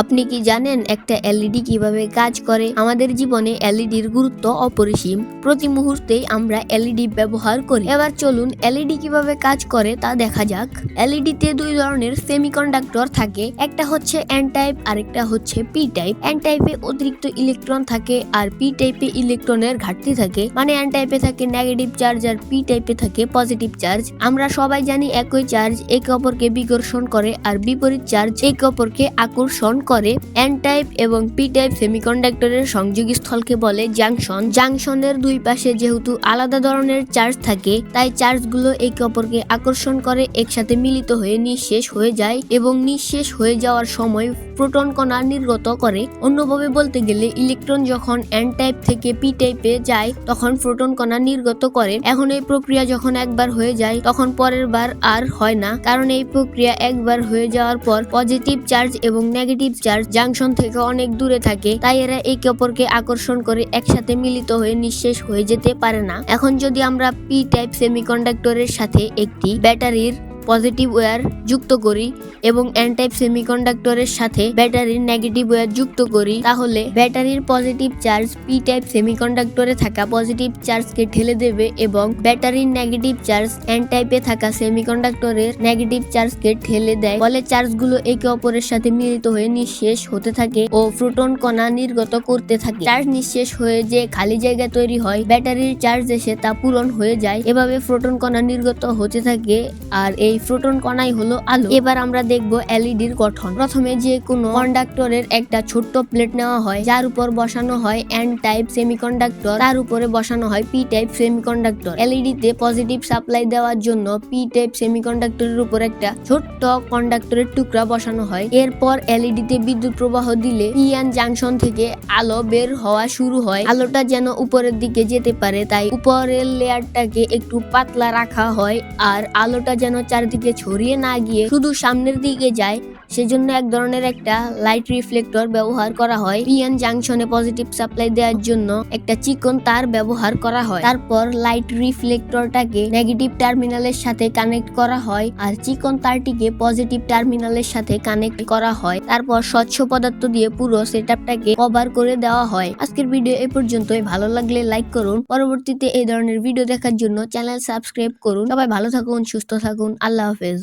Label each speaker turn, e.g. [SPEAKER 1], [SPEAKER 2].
[SPEAKER 1] আপনি কি জানেন একটা এলইডি কীভাবে কাজ করে? আমাদের জীবনে এলইডির গুরুত্ব অপরিসীম। প্রতি মুহূর্তেই আমরা এলইডি ব্যবহার করি। এবার চলুন এলইডি কীভাবে কাজ করে তা দেখা যাক। এলইডিতে দুই ধরনের সেমিকন্ডাক্টর থাকে। একটা হচ্ছে এন টাইপ আরেকটা হচ্ছে পি টাইপ এন টাইপে অতিরিক্ত ইলেকট্রন থাকে আর পি টাইপে ইলেকট্রনের ঘাটতি থাকে। মানে এন টাইপে থাকে নেগেটিভ চার্জ আর পি টাইপে থাকে পজিটিভ চার্জ আমরা সবাই জানি একই চার্জ একে অপরকে বিকর্ষণ করে আর বিপরীত চার্জ একে অপরকে আকর্ষণ করে এন টাইপ এবং পি টাইপ সেমিকন্ডাক্টরের সংযোগস্থলকে বলে জাংশন জাংশনের দুই পাশে যেহেতু আলাদা ধরনের চার্জ থাকে, তাই চার্জগুলো একে অপরকে আকর্ষণ করে, একসাথে মিলিত হয়ে নিঃশেষ হয়ে যায় এবং নিঃশেষ হয়ে যাওয়ার সময় প্রোটন কণা নির্গত করে। অন্যভাবে বলতে গেলে ইলেকট্রন যখন এন টাইপ থেকে পি টাইপে যায়, তখন প্রোটন কণা নির্গত করে। এখন এই প্রক্রিয়া যখন একবার হয়ে যায়, তখন পরের বার আর হয় না, কারণ এই প্রক্রিয়া একবার হয়ে যাওয়ার পর পজিটিভ চার্জ এবং নেগেটিভ চার্জ জাংশন থেকে অনেক দূরে থাকে, তাই এরা একে অপরকে আকর্ষণ করে একসাথে মিলিত হয়ে নিঃশেষ হয়ে যেতে পারে না। এখন যদি আমরা পি টাইপ সেমিকন্ডাক্টরের সাথে একটি ব্যাটারির পজিটিভ ওয়্যার যুক্ত করি এবং এন টাইপ সেমিকন্ডাক্টরের সাথে ব্যাটারির নেগেটিভ ওয়্যার যুক্ত করি, তাহলে ব্যাটারির পজিটিভ চার্জ পি টাইপ সেমিকন্ডাক্টরে থাকা পজিটিভ চার্জকে ঠেলে দেবে এবং ব্যাটারির নেগেটিভ চার্জ এন টাইপে থাকা সেমিকন্ডাক্টরের নেগেটিভ চার্জকে ঠেলে দেয়। ফলে চার্জগুলো একে অপরের সাথে মিলিত হয়ে নিঃশেষ হতে থাকে ও প্রোটন কণা নির্গত করতে থাকে। চার্জ নিঃশেষ হয়ে যে খালি জায়গা তৈরি হয় ব্যাটারির চার্জ এসে তা পূরণ হয়ে যায়। এভাবে প্রোটন কণা নির্গত হতে থাকে আর এই প্রোটন কণাই হলো আলো। এবার আমরা দেখব এলইডির গঠন। প্রথমে যে কোনো কন্ডাক্টরের একটা ছোট্ট প্লেট নেওয়া হয়, যার উপর বসানো হয় এন টাইপ সেমিকন্ডাক্টর তার উপরে বসানো হয় পি টাইপ সেমিকন্ডাক্টর এলইডি তে পজিটিভ সাপ্লাই দেওয়ার জন্য পি টাইপ সেমিকন্ডাক্টরের উপর একটা ছোট্ট কন্ডাক্টরের টুকরা বসানো হয়। এরপর এলইডি তে বিদ্যুৎ প্রবাহ দিলে পিএন জাংশন থেকে আলো বের হওয়া শুরু হয়। আলোটা যেন উপরের দিকে যেতে পারে, তাই উপরের লেয়ারটাকে একটু পাতলা রাখা হয়, আর আলোটা যেন চারিদিকে ছড়িয়ে না গিয়ে শুধু সামনের দিকে যায়। সেজন্য এক ধরনের একটা লাইট রিফ্লেক্টর ব্যবহার করা হয়। পিএন জাংশনে পজিটিভ সাপ্লাই দেওয়ার জন্য একটা চিকন তার ব্যবহার করা হয়। তারপর লাইট রিফ্লেক্টরটাকে নেগেটিভ টার্মিনালের সাথে কানেক্ট করা হয় আর চিকন তারটিকে পজিটিভ টার্মিনালের সাথে কানেক্ট করা হয়। তারপর স্বচ্ছ পদার্থ দিয়ে পুরো সেটআপটাকে কভার করে দেওয়া হয়। আজকের ভিডিও এ পর্যন্তই। ভালো লাগলে লাইক করুন। পরবর্তীতে এই ধরনের ভিডিও দেখার জন্য চ্যানেল সাবস্ক্রাইব করুন। সবাই ভালো থাকুন, সুস্থ থাকুন। আল্লাহ হাফেজ